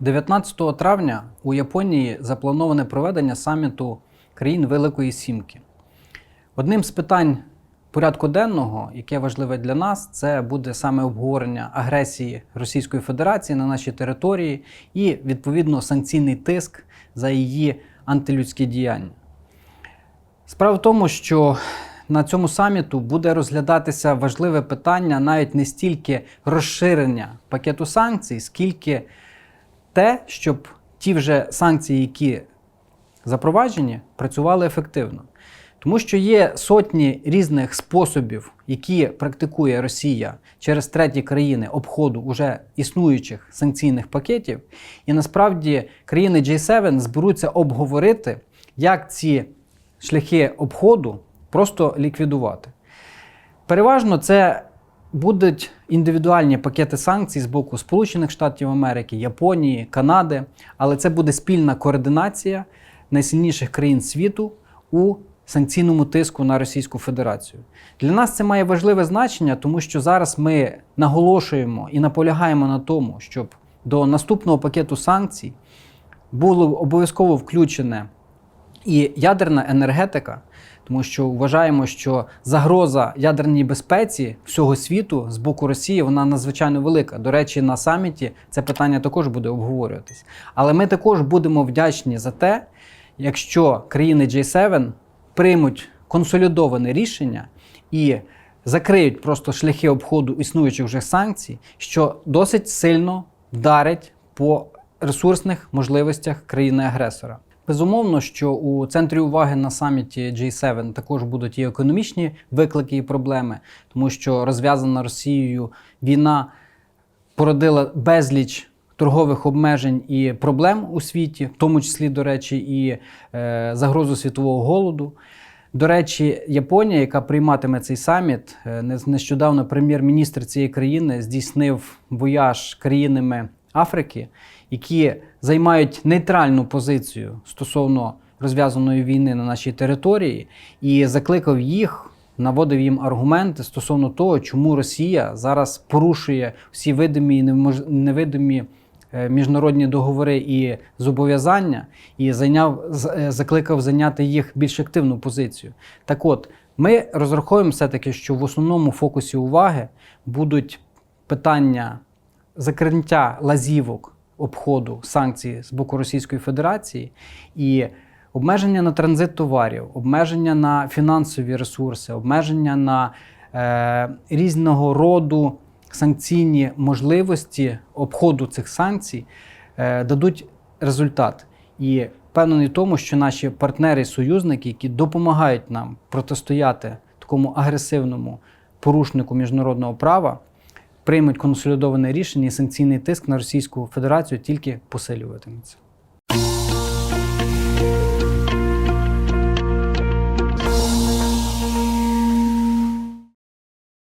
19 травня у Японії заплановане проведення саміту країн Великої Сімки. Одним з питань порядку денного, яке важливе для нас, це буде саме обговорення агресії Російської Федерації на нашій території і відповідно санкційний тиск за її антилюдські діяння. Справа в тому, що на цьому саміту буде розглядатися важливе питання навіть не стільки розширення пакету санкцій, скільки те, щоб ті вже санкції, які запроваджені, працювали ефективно. Тому що є сотні різних способів, які практикує Росія через треті країни обходу уже існуючих санкційних пакетів. І насправді країни G7 зберуться обговорити, як ці шляхи обходу просто ліквідувати. Переважно це будуть індивідуальні пакети санкцій з боку Сполучених Штатів Америки, Японії, Канади, але це буде спільна координація найсильніших країн світу у санкційному тиску на Російську Федерацію. Для нас це має важливе значення, тому що зараз ми наголошуємо і наполягаємо на тому, щоб до наступного пакету санкцій було обов'язково включене і ядерна енергетика, тому що вважаємо, що загроза ядерній безпеці всього світу з боку Росії вона надзвичайно велика. До речі, на саміті це питання також буде обговорюватись. Але ми також будемо вдячні за те, якщо країни G7 приймуть консолідоване рішення і закриють просто шляхи обходу існуючих вже санкцій, що досить сильно вдарить по ресурсних можливостях країни-агресора. Безумовно, що у центрі уваги на саміті G7 також будуть і економічні виклики і проблеми, тому що розв'язана Росією війна породила безліч торгових обмежень і проблем у світі, в тому числі, до речі, і е, загрозу світового голоду. До речі, Японія, яка прийматиме цей саміт, е, не- нещодавно прем'єр-міністр цієї країни здійснив вояж країнами Африки, які займають нейтральну позицію стосовно розв'язаної війни на нашій території, і закликав їх, наводив їм аргументи стосовно того, чому Росія зараз порушує всі видимі і невидимі е, міжнародні договори і зобов'язання, і зайняв, е, закликав зайняти їх більш активну позицію. Так от, ми розраховуємо все-таки, що в основному фокусі уваги будуть питання закриття лазівок обходу санкцій з боку Російської Федерації і обмеження на транзит товарів, обмеження на фінансові ресурси, обмеження на е, різного роду санкційні можливості обходу цих санкцій е, дадуть результат. І впевнений в тому, що наші партнери, союзники, які допомагають нам протистояти такому агресивному порушнику міжнародного права, приймуть консолідоване рішення і санкційний тиск на Російську Федерацію тільки посилюватиметься.